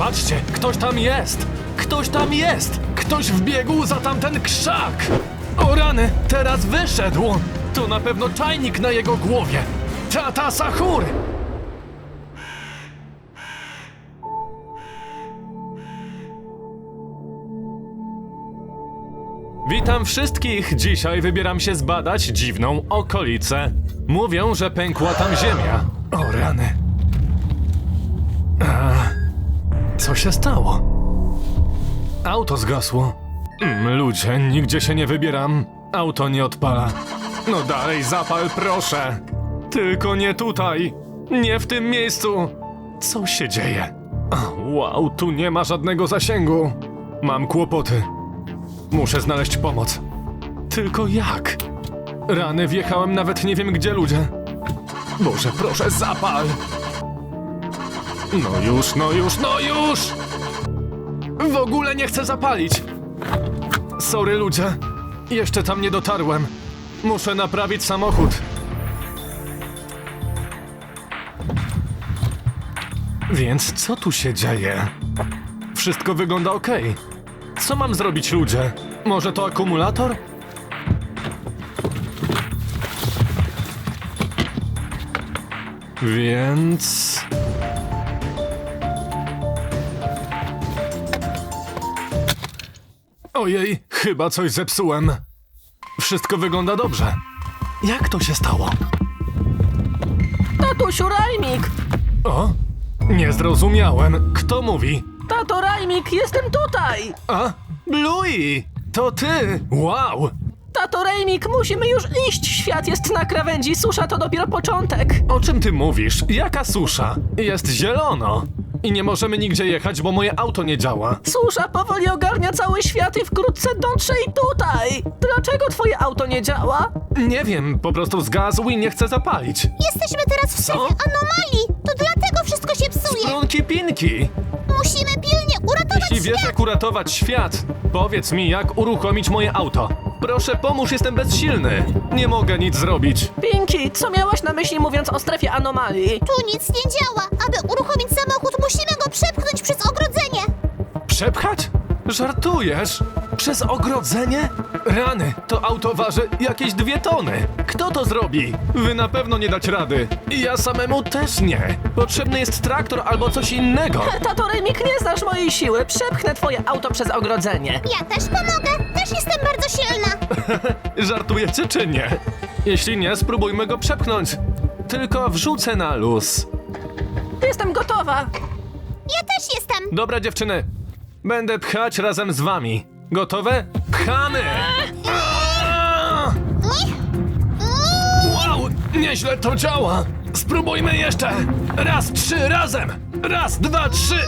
Patrzcie, ktoś tam jest! Ktoś tam jest! Ktoś wbiegł za tamten krzak! O rany, teraz wyszedł! To na pewno czajnik na jego głowie! Tata Sahur! Witam wszystkich! Dzisiaj wybieram się zbadać dziwną okolicę. Mówią, że pękła tam ziemia. O rany. A, co się stało? Auto zgasło. Mm, ludzie, nigdzie się nie wybieram. Auto nie odpala. No dalej, zapal proszę. Tylko nie tutaj. Nie w tym miejscu. Co się dzieje? Wow, tu nie ma żadnego zasięgu. Mam kłopoty. Muszę znaleźć pomoc. Tylko jak? Rany wjechałem nawet nie wiem gdzie ludzie. Boże, proszę, zapal! No już, no już, no już! W ogóle nie chcę zapalić! Sorry ludzie, jeszcze tam nie dotarłem. Muszę naprawić samochód. Więc co tu się dzieje? Wszystko wygląda ok. Co mam zrobić, ludzie? Może to akumulator? Więc. Ojej, chyba coś zepsułem. Wszystko wygląda dobrze. Jak to się stało? Tatusiu Rajmik! O? Nie zrozumiałem. Kto mówi? Tato Rajmik, jestem tutaj! A? Bluey! To ty! Wow! Tato Rajmik, musimy już iść! Świat jest na krawędzi, susza to dopiero początek! O czym ty mówisz? Jaka susza? Jest zielono. I nie możemy nigdzie jechać, bo moje auto nie działa. Susza powoli ogarnia cały świat i wkrótce dotrze i tutaj! Dlaczego twoje auto nie działa? Nie wiem, po prostu zgasł i nie chcę zapalić. Jesteśmy teraz w strefie anomalii! To dlatego wszystko się psuje! Trunki pinki! Musimy pilnie uratować Jeśli wiesz świat! jak uratować świat, powiedz mi jak uruchomić moje auto. Proszę pomóż, jestem bezsilny. Nie mogę nic zrobić. Pinki, co miałaś na myśli mówiąc o strefie anomalii? Tu nic nie działa! Aby uruchomić samochód, przepchnąć przez ogrodzenie! Przepchać? Żartujesz? Przez ogrodzenie? Rany, to auto waży jakieś dwie tony. Kto to zrobi? Wy na pewno nie dać rady. I ja samemu też nie. Potrzebny jest traktor albo coś innego. Tato Rajmik, nie znasz mojej siły, przepchnę twoje auto przez ogrodzenie. Ja też pomogę! Też jestem bardzo silna! Żartujecie czy nie? Jeśli nie, spróbujmy go przepchnąć. Tylko wrzucę na luz. Jestem gotowa! Ja też jestem! Dobra dziewczyny, będę pchać razem z wami. Gotowe? Pchamy! Wow, nieźle to działa. Spróbujmy jeszcze. Raz, trzy, razem. Raz, dwa, trzy.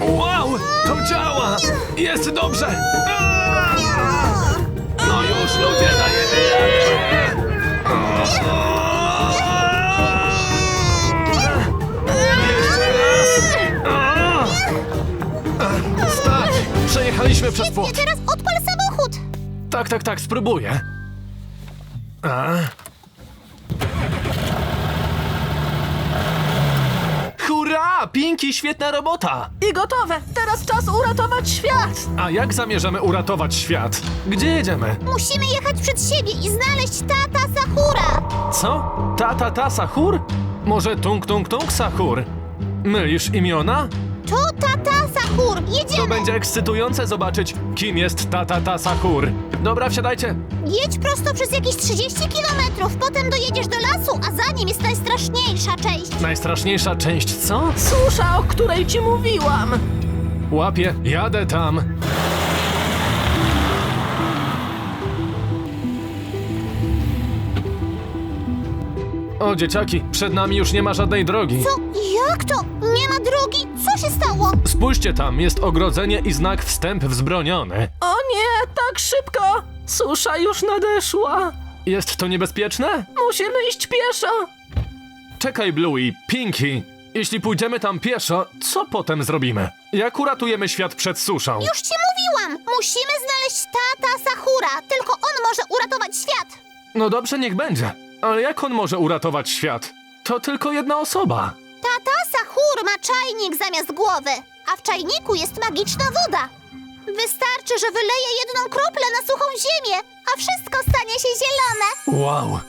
Wow, to działa. Jest dobrze. Przejechaliśmy przez Świetnie, płot. teraz odpal samochód! Tak, tak, tak, spróbuję. A? Hurra! Pinki, świetna robota! I gotowe! Teraz czas uratować świat! A jak zamierzamy uratować świat? Gdzie jedziemy? Musimy jechać przed siebie i znaleźć tata Sahura! Co? Tata ta Sahur? Może Tung Tung Tung Sahur? Mylisz imiona? To tata Sahur! To Jedziemy! będzie ekscytujące zobaczyć, kim jest Tata ta Sahur. Dobra, wsiadajcie. Jedź prosto przez jakieś 30 kilometrów, potem dojedziesz do lasu, a za nim jest najstraszniejsza część. Najstraszniejsza część, co? Susza, o której ci mówiłam! Łapię, jadę tam. O, dzieciaki, przed nami już nie ma żadnej drogi. Co? Jak to? Drogi? Co się stało? Spójrzcie tam, jest ogrodzenie i znak wstęp wzbroniony. O nie, tak szybko! Susza już nadeszła! Jest to niebezpieczne? Musimy iść pieszo! Czekaj, Bluey, Pinky. Jeśli pójdziemy tam pieszo, co potem zrobimy? Jak uratujemy świat przed suszą? Już ci mówiłam! Musimy znaleźć tata Sahura! Tylko on może uratować świat! No dobrze, niech będzie. Ale jak on może uratować świat? To tylko jedna osoba. Sahur ma czajnik zamiast głowy, a w czajniku jest magiczna woda. Wystarczy, że wyleje jedną kroplę na suchą ziemię, a wszystko stanie się zielone. Wow.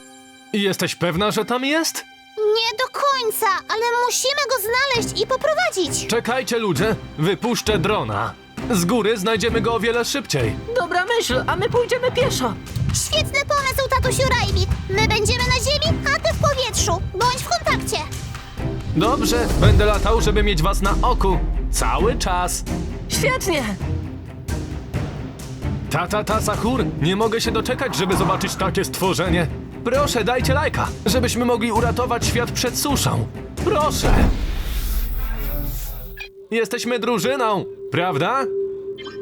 I jesteś pewna, że tam jest? Nie do końca, ale musimy go znaleźć i poprowadzić. Czekajcie, ludzie, wypuszczę drona. Z góry znajdziemy go o wiele szybciej. Dobra myśl, a my pójdziemy pieszo. Świetny pomysł, tatusiu Rajbik. My będziemy na ziemi, a ty w powietrzu. Bądź w kontakcie. Dobrze, będę latał, żeby mieć was na oku. Cały czas. Świetnie! Tata, ta, Sahur, nie mogę się doczekać, żeby zobaczyć takie stworzenie. Proszę, dajcie lajka, żebyśmy mogli uratować świat przed suszą. Proszę. Jesteśmy drużyną, prawda?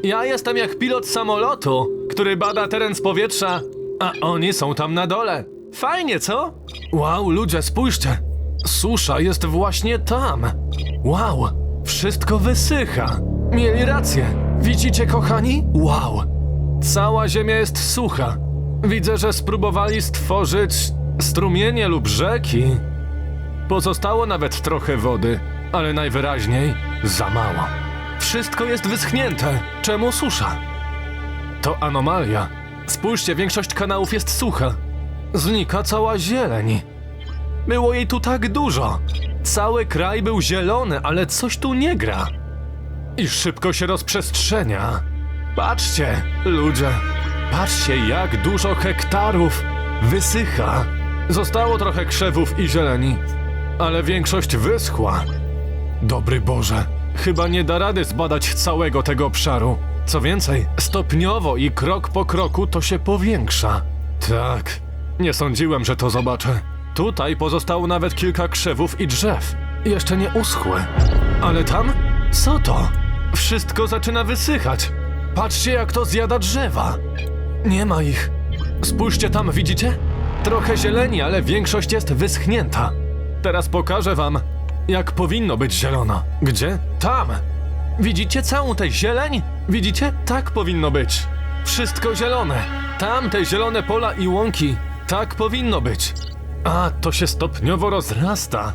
Ja jestem jak pilot samolotu, który bada teren z powietrza, a oni są tam na dole. Fajnie, co? Wow, ludzie, spójrzcie. Susza jest właśnie tam. Wow, wszystko wysycha. Mieli rację. Widzicie, kochani? Wow. Cała ziemia jest sucha. Widzę, że spróbowali stworzyć strumienie lub rzeki. Pozostało nawet trochę wody, ale najwyraźniej za mało. Wszystko jest wyschnięte. Czemu susza? To anomalia. Spójrzcie, większość kanałów jest sucha. Znika cała zieleń. Było jej tu tak dużo. Cały kraj był zielony, ale coś tu nie gra. I szybko się rozprzestrzenia. Patrzcie, ludzie. Patrzcie, jak dużo hektarów wysycha. Zostało trochę krzewów i zieleni, ale większość wyschła. Dobry Boże, chyba nie da rady zbadać całego tego obszaru. Co więcej, stopniowo i krok po kroku to się powiększa. Tak, nie sądziłem, że to zobaczę. Tutaj pozostało nawet kilka krzewów i drzew. Jeszcze nie uschły. Ale tam? Co to? Wszystko zaczyna wysychać. Patrzcie, jak to zjada drzewa. Nie ma ich. Spójrzcie tam, widzicie? Trochę zieleni, ale większość jest wyschnięta. Teraz pokażę wam, jak powinno być zielono. Gdzie? Tam! Widzicie całą tę zieleń? Widzicie? Tak powinno być. Wszystko zielone. Tam te zielone pola i łąki. Tak powinno być. A, to się stopniowo rozrasta.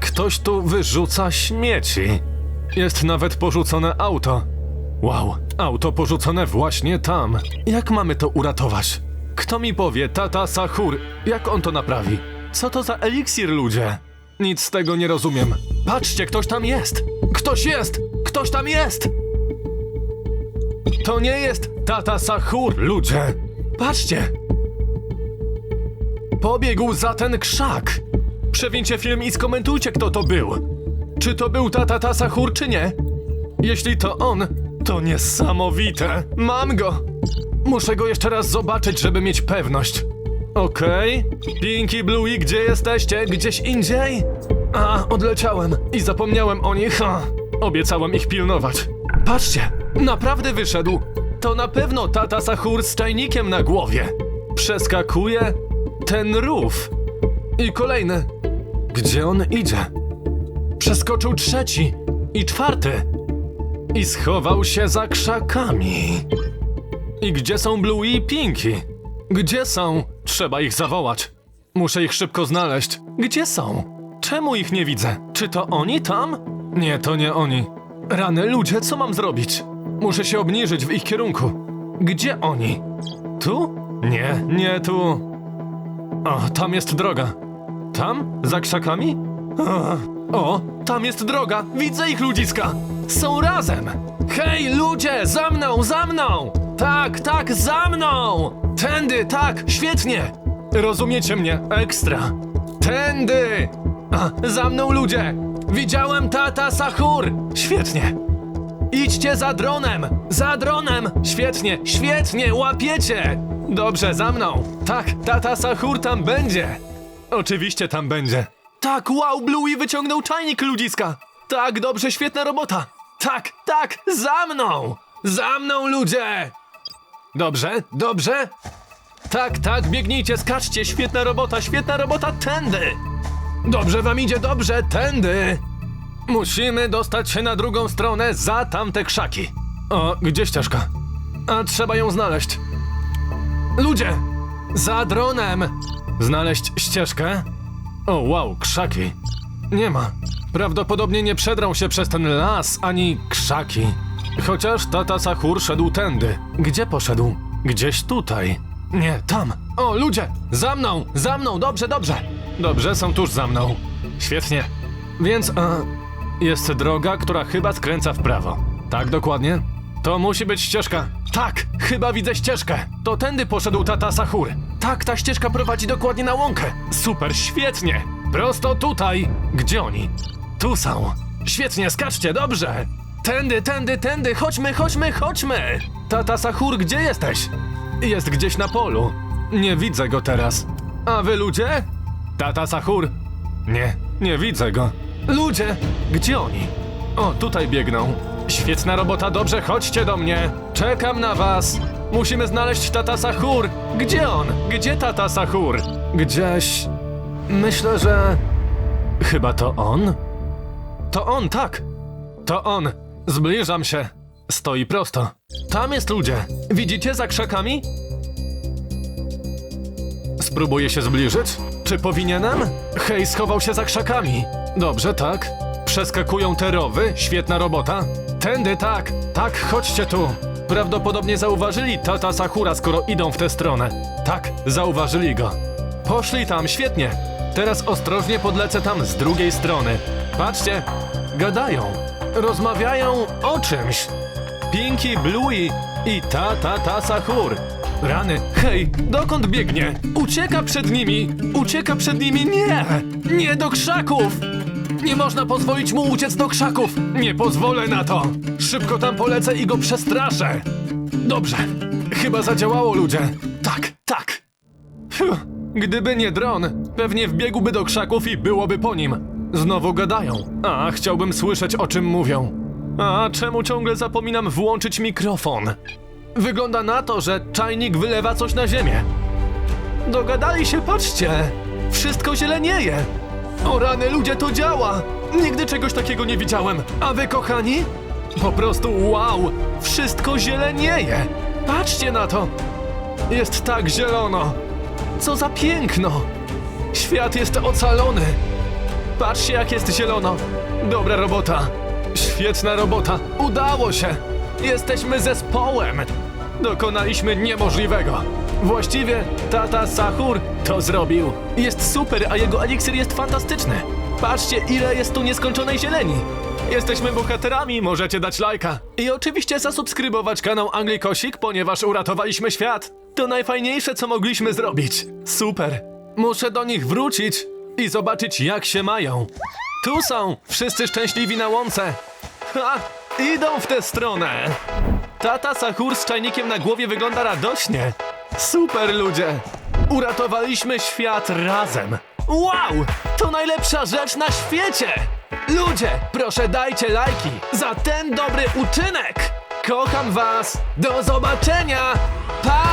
Ktoś tu wyrzuca śmieci. Jest nawet porzucone auto. Wow, auto porzucone właśnie tam. Jak mamy to uratować? Kto mi powie, tata Sahur, jak on to naprawi? Co to za eliksir, ludzie? Nic z tego nie rozumiem. Patrzcie, ktoś tam jest! Ktoś jest! Ktoś tam jest! To nie jest tata Sahur, ludzie! Patrzcie! Pobiegł za ten krzak! Przewincie film i skomentujcie, kto to był. Czy to był tata Tasahur, czy nie? Jeśli to on, to niesamowite. Mam go! Muszę go jeszcze raz zobaczyć, żeby mieć pewność. Okej. Pinky Bluey, gdzie jesteście? Gdzieś indziej? A, odleciałem i zapomniałem o nich. Ha. Obiecałem ich pilnować. Patrzcie, naprawdę wyszedł. To na pewno tata Sahur z czajnikiem na głowie. Przeskakuje ten rów. I kolejny. Gdzie on idzie? Przeskoczył trzeci i czwarty. I schował się za krzakami. I gdzie są Blue i Pinky? Gdzie są? Trzeba ich zawołać. Muszę ich szybko znaleźć. Gdzie są? Czemu ich nie widzę? Czy to oni tam? Nie, to nie oni. Rany ludzie, co mam zrobić? Muszę się obniżyć w ich kierunku. Gdzie oni? Tu? Nie, nie tu. O, tam jest droga. Tam? Za krzakami? O, tam jest droga! Widzę ich ludziska! Są razem! Hej, ludzie! Za mną, za mną! Tak, tak, za mną! Tędy, tak, świetnie! Rozumiecie mnie? Ekstra! Tędy! A, za mną ludzie! Widziałem tata Sahur! Świetnie! Idźcie za dronem! Za dronem! Świetnie, świetnie, łapiecie! Dobrze, za mną! Tak, tata Sahur tam będzie! Oczywiście tam będzie. Tak, wow, Bluey wyciągnął czajnik ludziska! Tak, dobrze, świetna robota! Tak, tak, za mną! Za mną, ludzie! Dobrze, dobrze? Tak, tak, biegnijcie, skaczcie, świetna robota, świetna robota, tędy! Dobrze wam idzie, dobrze, tędy! Musimy dostać się na drugą stronę za tamte krzaki. O, gdzie ścieżka? A trzeba ją znaleźć. Ludzie! Za dronem! Znaleźć ścieżkę? O, wow, krzaki. Nie ma. Prawdopodobnie nie przedrą się przez ten las ani krzaki. Chociaż tata Sahur szedł tędy. Gdzie poszedł? Gdzieś tutaj. Nie, tam. O, ludzie! Za mną! Za mną! Dobrze, dobrze! Dobrze, są tuż za mną. Świetnie. Więc, a, jest droga, która chyba skręca w prawo. Tak, dokładnie? To musi być ścieżka. Tak, chyba widzę ścieżkę. To tędy poszedł tata Sahur. Tak, ta ścieżka prowadzi dokładnie na łąkę. Super, świetnie. Prosto tutaj. Gdzie oni? Tu są. Świetnie, skaczcie, dobrze. Tędy, tędy, tędy, chodźmy, chodźmy, chodźmy. Tata Sahur, gdzie jesteś? Jest gdzieś na polu. Nie widzę go teraz. A wy ludzie? Tata Sahur. Nie, nie widzę go. Ludzie, gdzie oni? O, tutaj biegną. Świetna robota, dobrze, chodźcie do mnie. Czekam na was. Musimy znaleźć tata Sahur. Gdzie on? Gdzie tata Sahur? Gdzieś. Myślę, że. Chyba to on? To on, tak. To on. Zbliżam się. Stoi prosto. Tam jest ludzie. Widzicie za krzakami? Spróbuję się zbliżyć? Czy powinienem? Hej, schował się za krzakami. Dobrze, tak. Przeskakują te rowy, świetna robota. Tędy, tak, tak, chodźcie tu. Prawdopodobnie zauważyli tata Sakura, skoro idą w tę stronę. Tak, zauważyli go. Poszli tam, świetnie. Teraz ostrożnie podlecę tam z drugiej strony. Patrzcie, gadają, rozmawiają o czymś. Pinky, Bluey i ta, ta, ta, Sahur. Rany, hej, dokąd biegnie? Ucieka przed nimi! Ucieka przed nimi, nie! Nie do krzaków! Nie można pozwolić mu uciec do krzaków! Nie pozwolę na to! Szybko tam polecę i go przestraszę! Dobrze, chyba zadziałało ludzie. Tak, tak. Fiu, gdyby nie dron, pewnie wbiegłby do krzaków i byłoby po nim. Znowu gadają. A, chciałbym słyszeć o czym mówią. A czemu ciągle zapominam włączyć mikrofon? Wygląda na to, że czajnik wylewa coś na ziemię. Dogadali się, patrzcie! Wszystko zielenieje! O rany, ludzie, to działa! Nigdy czegoś takiego nie widziałem. A wy, kochani? Po prostu wow! Wszystko zielenieje! Patrzcie na to! Jest tak zielono! Co za piękno! Świat jest ocalony! Patrzcie, jak jest zielono! Dobra robota! Świetna robota! Udało się! Jesteśmy zespołem! Dokonaliśmy niemożliwego! Właściwie tata Sahur to zrobił. Jest super, a jego eliksir jest fantastyczny. Patrzcie, ile jest tu nieskończonej zieleni. Jesteśmy bohaterami, możecie dać lajka. I oczywiście zasubskrybować kanał Anglikosik, ponieważ uratowaliśmy świat. To najfajniejsze, co mogliśmy zrobić. Super. Muszę do nich wrócić i zobaczyć, jak się mają. Tu są, wszyscy szczęśliwi na łące. Ha! Idą w tę stronę! Tata Sahur z czajnikiem na głowie wygląda radośnie. Super ludzie! Uratowaliśmy świat razem! Wow! To najlepsza rzecz na świecie! Ludzie, proszę dajcie lajki za ten dobry uczynek! Kocham was! Do zobaczenia! Pa!